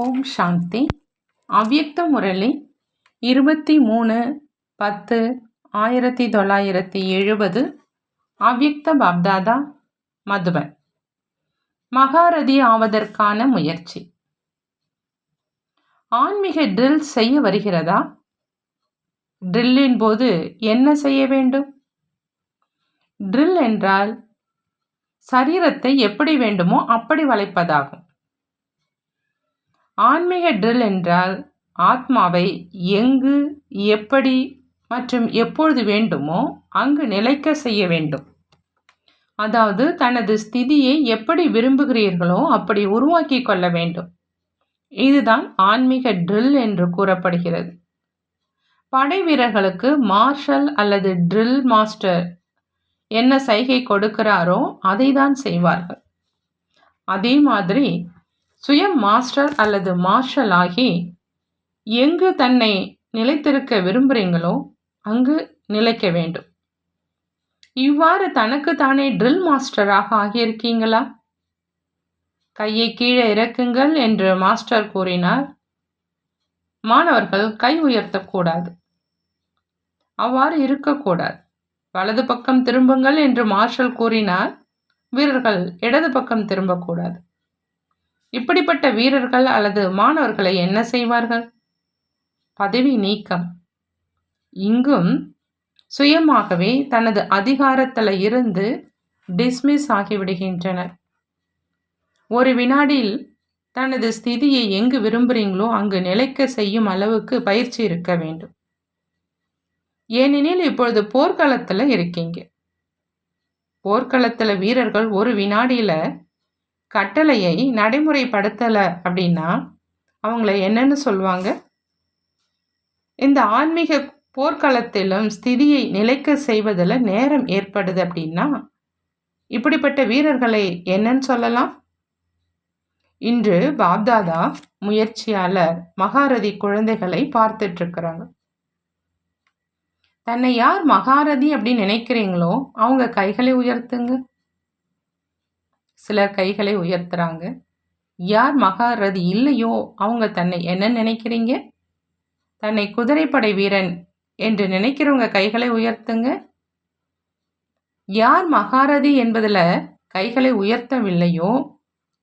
ஓம் சாந்தி. அவ்யக்த முரளி இருபத்தி மூணு பத்து ஆயிரத்தி தொள்ளாயிரத்தி எழுபது அவ்யக்த பாப்தாதா மதுபன். மகாரதி ஆவதற்கான முயற்சி. ஆன்மீக ட்ரில் செய்ய வருகிறதா? ட்ரில்லின் போது என்ன செய்ய வேண்டும்? ட்ரில் என்றால் சரீரத்தை எப்படி வேண்டுமோ அப்படி வளைப்பதாகும். ஆன்மீக ட்ரில் என்றால் ஆத்மாவை எங்கு எப்படி மற்றும் எப்பொழுது வேண்டுமோ அங்கு நிலைக்க செய்ய வேண்டும். அதாவது தனது ஸ்திதியை எப்படி விரும்புகிறீர்களோ அப்படி உருவாக்கி கொள்ள வேண்டும். இதுதான் ஆன்மீக ட்ரில் என்று கூறப்படுகிறது. படை வீரர்களுக்கு மார்ஷல் அல்லது ட்ரில் மாஸ்டர் என்ன சைகை கொடுக்கிறாரோ அதை தான் செய்வார்கள். அதே மாதிரி சுயம் மாஸ்டர் அல்லது மார்ஷல் ஆகி எங்கு தன்னை நிலைத்திருக்க விரும்புகிறீங்களோ அங்கு நிலைக்க வேண்டும். இவ்வாறு தனக்கு தானே ட்ரில் மாஸ்டராக ஆகியிருக்கீங்களா? கையை கீழே இறக்குங்கள் என்று மாஸ்டர் கூறினார். மாணவர்கள் கை உயர்த்தக்கூடாது. அவ்வாறு இருக்கக்கூடாது. வலது பக்கம் திரும்புங்கள் என்று மார்ஷல் கூறினார். வீரர்கள் இடது பக்கம் திரும்பக்கூடாது. இப்படிப்பட்ட வீரர்கள் அல்லது மாணவர்களை என்ன செய்வார்கள்? பதவி நீக்கம். இங்கும் சுயமாகவே தனது அதிகாரத்தில் இருந்து டிஸ்மிஸ் ஆகிவிடுகின்றனர். ஒரு வினாடியில் தனது ஸ்திதியை எங்கு விரும்புகிறீங்களோ அங்கு நிலைக்க செய்யும் அளவுக்கு பயிற்சி இருக்க வேண்டும். ஏனெனில் இப்பொழுது போர்க்களத்தில் இருக்கீங்க. போர்க்களத்தில் வீரர்கள் ஒரு வினாடியில் கட்டளையை நடைமுறைப்படுத்தலை அப்படின்னா அவங்கள என்னன்னு சொல்லுவாங்க? இந்த ஆன்மீக போர்க்களத்திலும் ஸ்திதியை நிலைக்க செய்வதில் நேரம் ஏற்படுது அப்படின்னா இப்படிப்பட்ட வீரர்களை என்னன்னு சொல்லலாம்? இன்று பாப்தாதா முயற்சியாளர் மகாரதி குழந்தைகளை பார்த்துட்ருக்குறாங்க தன்னை யார் மகாரதி அப்படின்னு நினைக்கிறீங்களோ அவங்க கைகளை உயர்த்துங்க. சிலர் கைகளை உயர்த்துறாங்க. யார் மகாரதி இல்லையோ அவங்க தன்னை என்ன நினைக்கிறீங்க? தன்னை குதிரைப்படை வீரன் என்று நினைக்கிறவங்க கைகளை உயர்த்துங்க. யார் மகாரதி என்பதில் கைகளை உயர்த்தவில்லையோ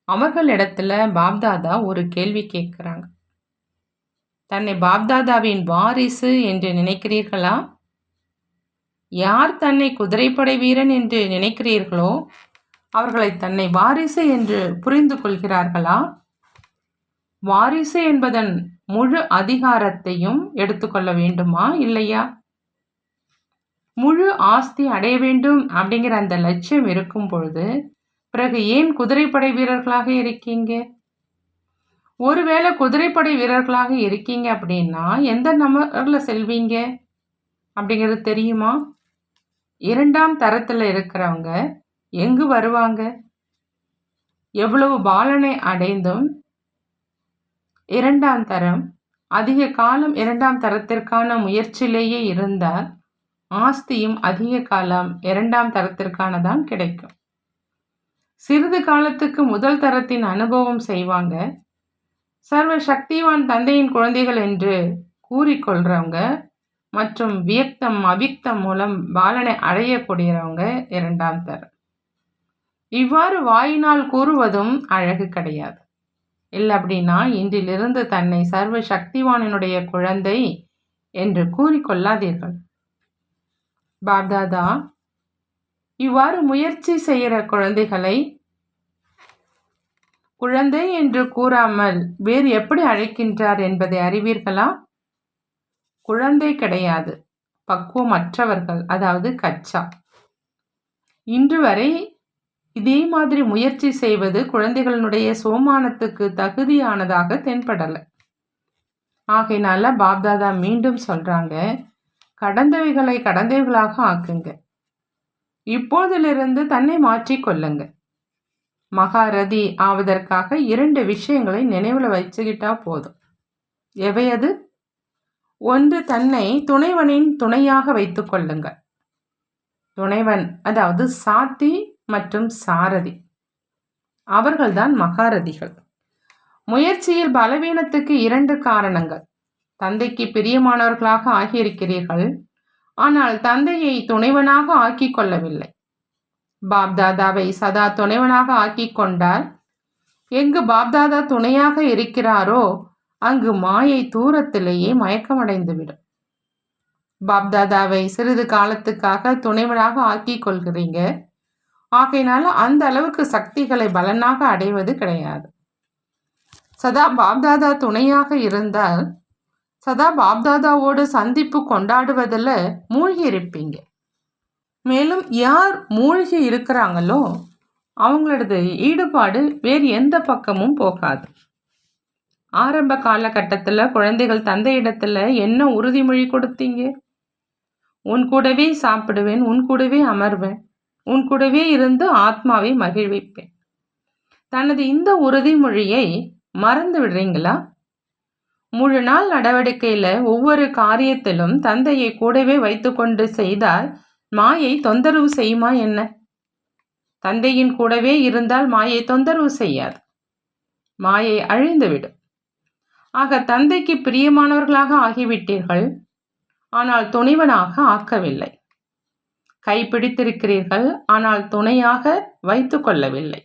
அவர்களிடத்துல பாப்தாதா ஒரு கேள்வி கேட்குறாங்க. தன்னை பாப்தாதாவின் வாரிசு என்று நினைக்கிறீர்களா? யார் தன்னை குதிரைப்படை வீரன் என்று நினைக்கிறீர்களோ அவர்களை தன்னை வாரிசு என்று புரிந்து கொள்கிறார்களா? வாரிசு என்பதன் முழு அதிகாரத்தையும் எடுத்துக்கொள்ள வேண்டுமா இல்லையா? முழு ஆஸ்தி அடைய வேண்டும் அப்படிங்கிற அந்த லட்சியம் இருக்கும் பொழுது பிறகு ஏன் குதிரைப்படை வீரர்களாக இருக்கீங்க? ஒருவேளை குதிரைப்படை வீரர்களாக இருக்கீங்க அப்படின்னா எந்த நம்பரில் செல்வீங்க? அப்படிங்கிறது தெரியுமா? இரண்டாம் தரத்தில் இருக்கிறவங்க எங்கு வருவாங்க? எவ்வளவு பாலனை அடைந்தும்? இரண்டாம் தரம். அதிக காலம் இரண்டாம் தரத்திற்கான முயற்சியிலேயே இருந்தால் ஆஸ்தியும் அதிக காலம் இரண்டாம் தரத்திற்கானதான் கிடைக்கும். சிறிது காலத்துக்கு முதல் தரத்தின் அனுபவம் செய்வாங்க. சர்வ சக்திவான் தந்தையின் குழந்தைகள் என்று கூறிக்கொள்கிறவங்க மற்றும் வியக்தம் அவிக்தம் மூலம் பாலனை அடையக்கூடியவங்க இரண்டாம் தரம். இவ்வாறு வாயினால் கூறுவதும் அழகு கிடையாது. இல்லை அப்படின்னா இன்றிலிருந்து தன்னை சர்வ சக்திவானினுடைய குழந்தை என்று கூறிக்கொள்ளாதீர்கள். பாப்தாதா இவ்வாறு முயற்சி செய்கிற குழந்தைகளை குழந்தை என்று கூறாமல் வேறு எப்படி அழைக்கின்றார் என்பதை அறிவீர்களா? குழந்தை கிடையாது பக்குவமற்றவர்கள் அதாவது கச்சா. இன்று வரை இதே மாதிரி முயற்சி செய்வது குழந்தைகளினுடைய சோமானத்துக்கு தகுதியானதாக தென்படலை. ஆகையினால பாப்தாதா மீண்டும் சொல்கிறாங்க கடந்தவைகளை கடந்தவைகளாக ஆக்குங்க. இப்போதிலிருந்து தன்னை மாற்றிக்கொள்ளுங்க மகாரதி ஆவதற்காக இரண்டு விஷயங்களை நினைவில் வச்சுக்கிட்டா போதும். எவையது ஒன்று தன்னை துணைவனின் துணையாக வைத்து துணைவன் அதாவது சாத்தி மற்றும் சாரதி. அவர்கள்தான் மகாரதிகள். முயற்சியில் பலவீனத்துக்கு இரண்டு காரணங்கள். தந்தைக்கு பிரியமானவர்களாக ஆகியிருக்கிறீர்கள். ஆனால் தந்தையை துணைவனாக ஆக்கிக் கொள்ளவில்லை. பாப்தாதாவை சதா துணைவனாக ஆக்கிக் கொண்டால் எங்கு பாப்தாதா துணையாக இருக்கிறாரோ அங்கு மாயை தூரத்திலேயே மயக்கமடைந்துவிடும். பாப்தாதாவை சிறிது காலத்துக்காக துணைவனாக ஆக்கிக் கொள்கிறீங்க. ஆகையினால அந்த அளவுக்கு சக்திகளை பலனாக அடைவது கிடையாது. சதா பாப்தாதா துணையாக இருந்தால் சதா பாப்தாதாவோடு சந்திப்பு கொண்டாடுவதில் மூழ்கி இருப்பீங்க. மேலும் யார் மூழ்கி இருக்கிறாங்களோ அவங்களோடது ஈடுபாடு வேறு எந்த பக்கமும் போகாது. ஆரம்ப காலகட்டத்தில் குழந்தைகள் தந்தையிடத்தில் என்ன உறுதிமொழி கொடுத்தீங்க? உன் கூடவே சாப்பிடுவேன் உன் கூடவே அமர்வேன் உன் கூடவே இருந்து ஆத்மாவை மகிழ்விப்பேன். தனது இந்த உறுதிமொழியை மறந்து விடுறீங்களா? முழு நாள் நடவடிக்கையில் ஒவ்வொரு காரியத்திலும் தந்தையை கூடவே வைத்துக்கொண்டு செய்தால் மாயை தொந்தரவு செய்யுமா என்ன? தந்தையின் கூடவே இருந்தால் மாயை தொந்தரவு செய்யாது. மாயை அழிந்துவிடும். ஆக தந்தைக்கு பிரியமானவர்களாக ஆகிவிட்டீர்கள். ஆனால் துணிவனாக ஆக்கவில்லை. கைப்பிடித்திருக்கிறீர்கள் ஆனால் துணையாக வைத்து கொள்ளவில்லை.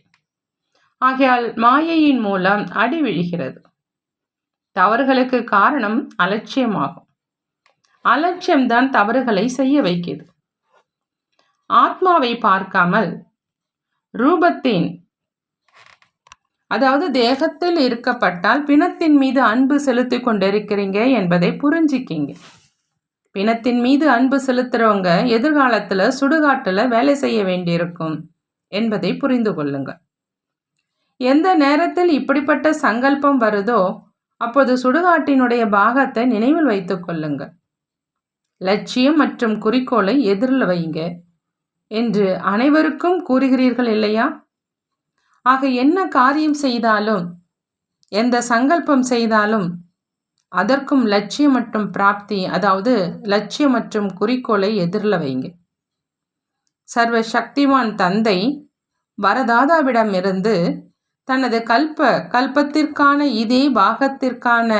ஆகையால் மாயையின் மூலம் அடி விழுகிறது. தவறுகளுக்கு காரணம் அலட்சியமாகும். அலட்சியம்தான் தவறுகளை செய்ய வைக்கிறது ஆத்மாவை பார்க்காமல் ரூபத்தின் அதாவது தேகத்தில் இருக்கப்பட்டால் பிணத்தின் மீது அன்பு செலுத்தி கொண்டிருக்கிறீங்க என்பதை புரிஞ்சிக்கிங்க. பிணத்தின் மீது அன்பு செலுத்துறவங்க எதிர்காலத்தில் சுடுகாட்டில் வேலை செய்ய வேண்டியிருக்கும் என்பதை புரிந்து கொள்ளுங்க எந்த நேரத்தில் இப்படிப்பட்ட சங்கல்பம் வருதோ அப்போது சுடுகாட்டினுடைய பாகத்தை நினைவில் வைத்துக் கொள்ளுங்க லட்சியம் மற்றும் குறிக்கோளை எதிரில் வைங்க என்று அனைவருக்கும் கூறுகிறீர்கள் இல்லையா? ஆக என்ன காரியம் செய்தாலும் எந்த சங்கல்பம் செய்தாலும் அதற்கும் லட்சியம் மற்றும் பிராப்தி அதாவது லட்சியம் மற்றும் குறிக்கோளை எதிரில் வைங்க. சர்வ சக்திவான் தந்தை வரதாதாவிடம் இருந்து தனது கல்ப கல்பத்திற்கான இதே பாகத்திற்கான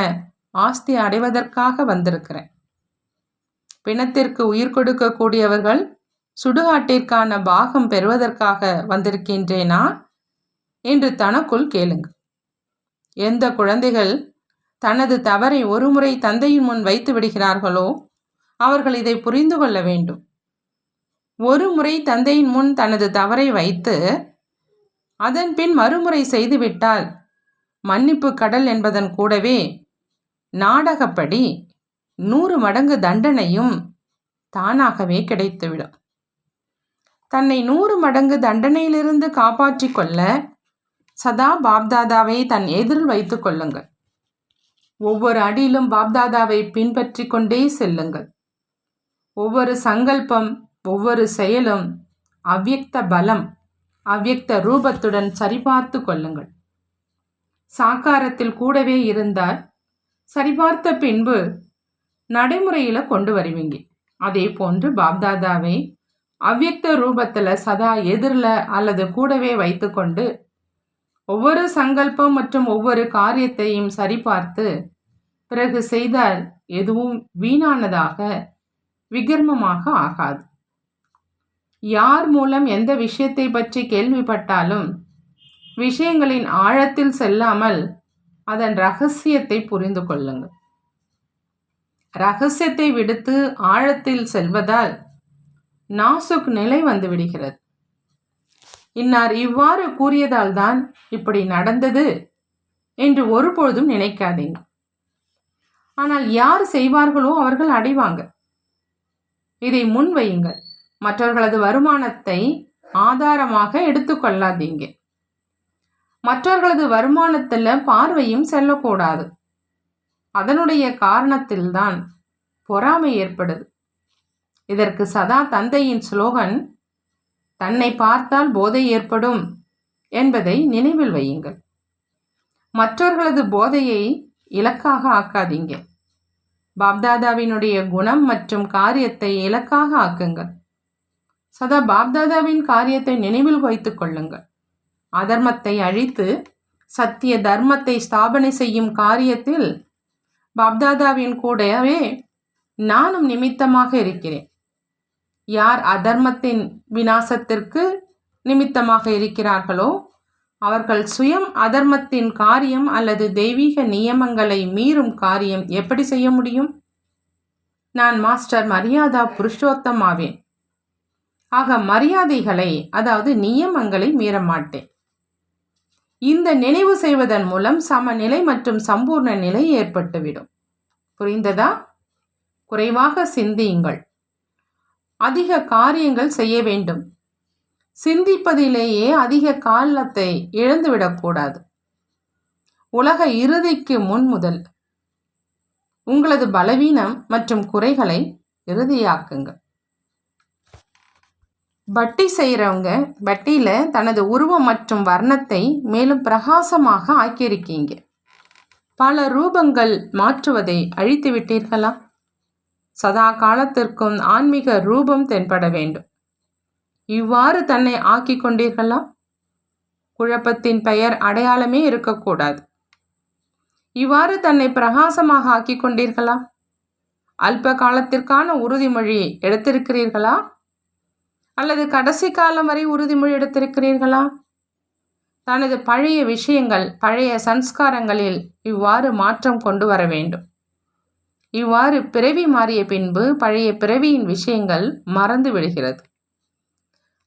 ஆஸ்தி அடைவதற்காக வந்திருக்கிறேன். பிணத்திற்கு உயிர் கொடுக்கக்கூடியவர்கள் சுடுகாட்டிற்கான பாகம் பெறுவதற்காக வந்திருக்கின்றேனா? என்று தனக்குள் கேளுங்க எந்த குழந்தைகள் தனது தவறை ஒருமுறை தந்தையின் முன் வைத்து விடுகிறார்களோ அவர்கள் இதை புரிந்து கொள்ள வேண்டும். ஒரு முறை தந்தையின் முன் தனது தவறை வைத்து அதன் பின் மறுமுறை செய்துவிட்டால் மன்னிப்பு கடல் என்பதன் கூடவே நாடகப்படி நூறு மடங்கு தண்டனையும் தானாகவே கிடைத்துவிடும். தன்னை நூறு மடங்கு தண்டனையிலிருந்து காப்பாற்றிக் கொள்ள சதா பாப்தாதாவை தன் எதிரில் வைத்துக் கொள்ளுங்கள். ஒவ்வொரு அடியிலும் பாப்தாதாவை பின்பற்றி கொண்டே செல்லுங்கள். ஒவ்வொரு சங்கல்பம் ஒவ்வொரு செயலும் அவ்யக்த பலம் அவ்யக்த ரூபத்துடன் சரிபார்த்து கொள்ளுங்கள். சாக்காரத்தில் கூடவே இருந்தால் சரிபார்த்த பின்பு நடைமுறையில் கொண்டு வருவீங்க. அதே போன்று பாப்தாதாவை அவ்யக்த ரூபத்தில் சதா எதிரில் அல்லது கூடவே வைத்துக்கொண்டு ஒவ்வொரு சங்கல்பம் மற்றும் ஒவ்வொரு காரியத்தையும் சரிபார்த்து பிறகு செய்தால் எதுவும் வீணானதாக விகர்மமாக ஆகாது. யார் மூலம் எந்த விஷயத்தை பற்றி கேள்விப்பட்டாலும் விஷயங்களின் ஆழத்தில் செல்லாமல் அதன் ரகசியத்தை புரிந்து கொள்ளுங்கள். ரகசியத்தை விடுத்து ஆழத்தில் செல்வதால் நாசுக் நிலை வந்துவிடுகிறது இன்னார் இவ்வாறு கூறியதால் தான் இப்படி நடந்தது என்று ஒருபொழுதும் நினைக்காதீங்க. ஆனால் யார் செய்வார்களோ அவர்கள் அடைவாங்க. இதை முன்வையுங்கள். மற்றவர்களது வருமானத்தை ஆதாரமாக எடுத்துக்கொள்ளாதீங்க மற்றவர்களது வருமானத்தில் பார்வையும் செல்லக்கூடாது. அதனுடைய காரணத்தில்தான் பொறாமை ஏற்படுது. இதற்கு சதா தந்தையின் ஸ்லோகன் தன்னை பார்த்தால் போதை ஏற்படும் என்பதை நினைவில் வையுங்கள். மற்றவர்களது போதையை இலக்காக ஆக்காதீங்க. பாப்தாதாவினுடைய குணம் மற்றும் காரியத்தை இலக்காக ஆக்குங்கள். சதா பாப்தாதாவின் காரியத்தை நினைவில் வைத்துக் கொள்ளுங்கள். அதர்மத்தை அழித்து சத்திய தர்மத்தை ஸ்தாபனை செய்யும் காரியத்தில் பாப்தாதாவின் கூடவே நானும் நிமித்தமாக இருக்கிறேன். யார் அதர்மத்தின் விநாசத்திற்கு நிமித்தமாக இருக்கிறார்களோ அவர்கள் சுயம் அதர்மத்தின் காரியம் அல்லது தெய்வீக நியமங்களை மீறும் காரியம் எப்படி செய்ய முடியும்? நான் மாஸ்டர் மரியாதா புருஷோத்தம் ஆவேன். ஆக மரியாதைகளை அதாவது நியமங்களை மீற மாட்டேன். இந்த நினைவு செய்வதன் மூலம் சமநிலை மற்றும் சம்பூர்ண நிலை ஏற்பட்டுவிடும். புரிந்ததா? குறைவாக சிந்தியுங்கள். அதிக காரியங்கள் செய்ய வேண்டும். சிந்திப்பதிலேயே அதிக காலத்தை இழந்துவிடக்கூடாது உலக இறுதிக்கு முன் முதல் உங்களது பலவீனம் மற்றும் குறைகளை இறுதியாக்குங்கள். பட்டி செய்கிறவங்க பட்டியில் தனது உருவம் மற்றும் வர்ணத்தை மேலும் பிரகாசமாக ஆக்கியிருக்கீங்க. பல ரூபங்கள் மாற்றுவதை அழித்து விட்டீர்களா சதா காலத்திற்கும் ஆன்மீக ரூபம் தென்பட வேண்டும். இவ்வாறு தன்னை ஆக்கிக் கொண்டீர்களா? குழப்பத்தின் பெயர் அடையாளமே இருக்கக்கூடாது. இவ்வாறு தன்னை பிரகாசமாக ஆக்கிக் கொண்டீர்களா? அல்ப காலத்திற்கான உறுதிமொழி எடுத்திருக்கிறீர்களா? அல்லது கடைசி காலம் வரை உறுதிமொழி எடுத்திருக்கிறீர்களா? தனது பழைய விஷயங்கள் பழைய சன்ஸ்காரங்களில் இவ்வாறு மாற்றம் கொண்டு வர வேண்டும். இவ்வாறு பிறவி மாறிய பின்பு பழைய பிறவியின் விஷயங்கள் மறந்து விடுகிறது.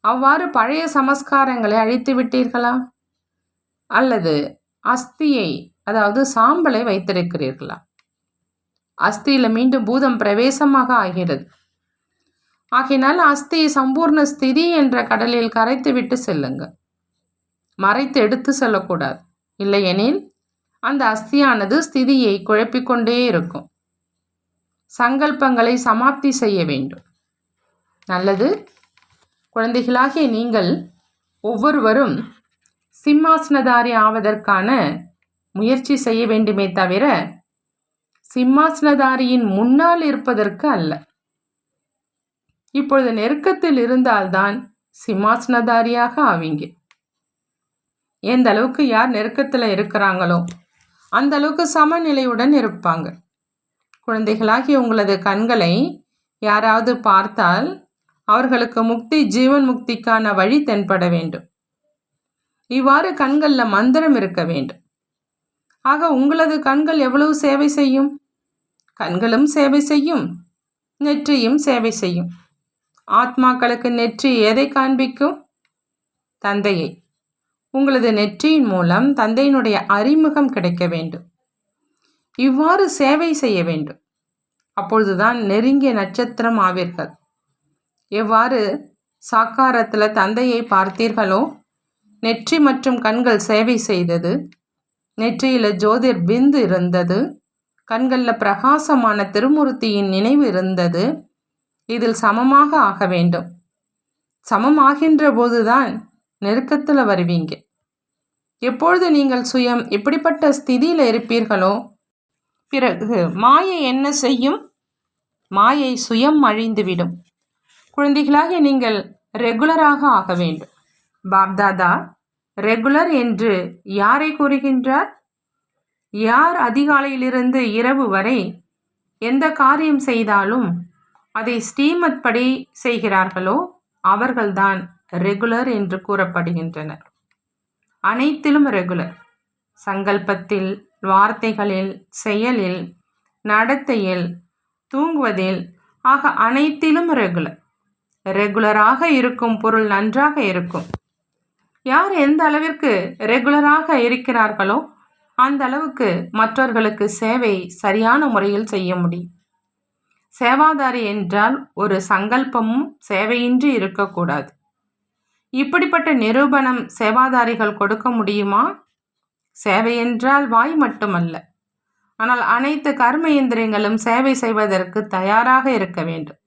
அவ்வாறு பழைய சமஸ்காரங்களை அழித்து விட்டீர்களா? அல்லது அஸ்தியை அதாவது சாம்பலை வைத்திருக்கிறீர்களா? அஸ்தியில் மீண்டும் பூதம் பிரவேசமாக ஆகிறது. ஆகினால் அஸ்தியை சம்பூர்ண ஸ்திதி என்ற கடலில் கரைத்து விட்டு செல்லுங்க. மறைத்து எடுத்து செல்லக்கூடாது. இல்லையெனில் அந்த அஸ்தியானது ஸ்திதியை குழப்பிக்கொண்டே இருக்கும். சங்கல்பங்களை சமாப்தி செய்ய வேண்டும். நல்லது. குழந்தைகளாகிய நீங்கள் ஒவ்வொருவரும் சிம்மாசனதாரி ஆவதற்கான முயற்சி செய்ய வேண்டுமே தவிர சிம்மாசனதாரியின் முன்னால் இருப்பதற்கு அல்ல. இப்பொழுது நெருக்கத்தில் இருந்தால்தான் சிம்மாசனதாரியாக ஆவீங்க. எந்த அளவுக்கு யார் நெருக்கத்தில் இருக்கிறாங்களோ அந்த அளவுக்கு சமநிலையுடன் இருப்பாங்க. குழந்தைகளாகிய உங்களது கண்களை யாராவது பார்த்தால் அவர்களுக்கு முக்தி ஜீவன் முக்திக்கான வழி தென்பட வேண்டும். இவ்வாறு கண்களில் மந்திரம் இருக்க வேண்டும். ஆக உங்களது கண்கள் எவ்வளவு சேவை செய்யும்? கண்களும் சேவை செய்யும் நெற்றியும் சேவை செய்யும். ஆத்மாக்களுக்கு நெற்றி எதை காண்பிக்கும்? தந்தையை. உங்களது நெற்றியின் மூலம் தந்தையினுடைய அறிமுகம் கிடைக்க வேண்டும். இவ்வாறு சேவை செய்ய வேண்டும். அப்பொழுதுதான் நெருங்கிய நட்சத்திரம் ஆவீர்கள். எவ்வாறு சாக்காரத்தில் தந்தையை பார்த்தீர்களோ நெற்றி மற்றும் கண்கள் சேவை செய்தது. நெற்றியில் ஜோதிர் பிந்து இருந்தது. கண்களில் பிரகாசமான திருமூர்த்தியின் நினைவு இருந்தது. இதில் சமமாக ஆக வேண்டும். சமமாகின்ற போதுதான் நெருக்கத்தில் வருவீங்க. எப்பொழுது நீங்கள் சுயம் இப்படிப்பட்ட ஸ்திதியில் இருப்பீர்களோ பிறகு மாயை என்ன செய்யும்? மாயை சுயம் அழிந்துவிடும். குழந்தைகளாக நீங்கள் ரெகுலராக ஆக வேண்டும். பாப்தாதா ரெகுலர் என்று யாரை கூறுகின்றார்? யார் அதிகாலையிலிருந்து இரவு வரை எந்த காரியம் செய்தாலும் அதை ஸ்ரீமத் படி செய்கிறார்களோ அவர்கள்தான் ரெகுலர் என்று கூறப்படுகின்றனர். அனைத்திலும் ரெகுலர். சங்கல்பத்தில் வார்த்தைகளில் செயலில் நடத்தையில் தூங்குவதில் ஆக அனைத்திலும் ரெகுலர் ரெகுலராக இருக்கும் பொருள் நன்றாக இருக்கும். யார் எந்த அளவிற்கு ரெகுலராக இருக்கிறார்களோ அந்த அளவுக்கு மற்றவர்களுக்கு சேவை சரியான முறையில் செய்ய முடியும். சேவாதாரி என்றால் ஒரு சங்கல்பமும் சேவையின்றி இருக்கக்கூடாது. இப்படிப்பட்ட நிரூபணம் சேவாதாரிகள் கொடுக்க முடியுமா? சேவை என்றால் வாய் மட்டுமல்ல. ஆனால் அனைத்து கர்ம இயந்திரங்களும் சேவை செய்வதற்கு தயாராக இருக்க வேண்டும்.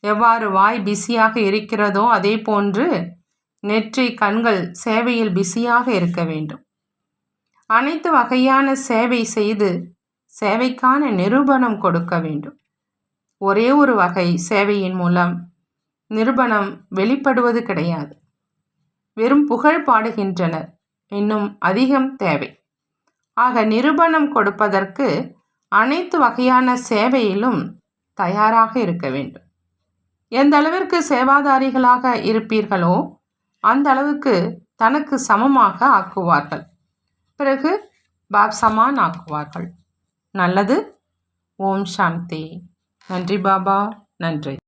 எவ்வாறு வாய் பிஸியாக இருக்கிறதோ அதே போன்று நெற்றி கண்கள் சேவையில் பிஸியாக இருக்க வேண்டும். அனைத்து வகையான சேவை செய்து சேவைக்கான நிரூபணம் கொடுக்க வேண்டும். ஒரே ஒரு வகை சேவையின் மூலம் நிரூபணம் வெளிப்படுவது கிடையாது. வெறும் புகழ் பாடுகின்றனர். இன்னும் அதிகம் தேவை. ஆக நிரூபணம் கொடுப்பதற்கு அனைத்து வகையான சேவையிலும் தயாராக இருக்க வேண்டும். எந்த அளவிற்கு சேவாதாரிகளாக இருப்பீர்களோ அந்த அளவுக்கு தனக்கு சமமாக ஆக்குவார்கள். பிறகு பாப் சமான் ஆக்குவார்கள். நல்லது. ஓம் சாந்தி. நன்றி பாபா. நன்றி.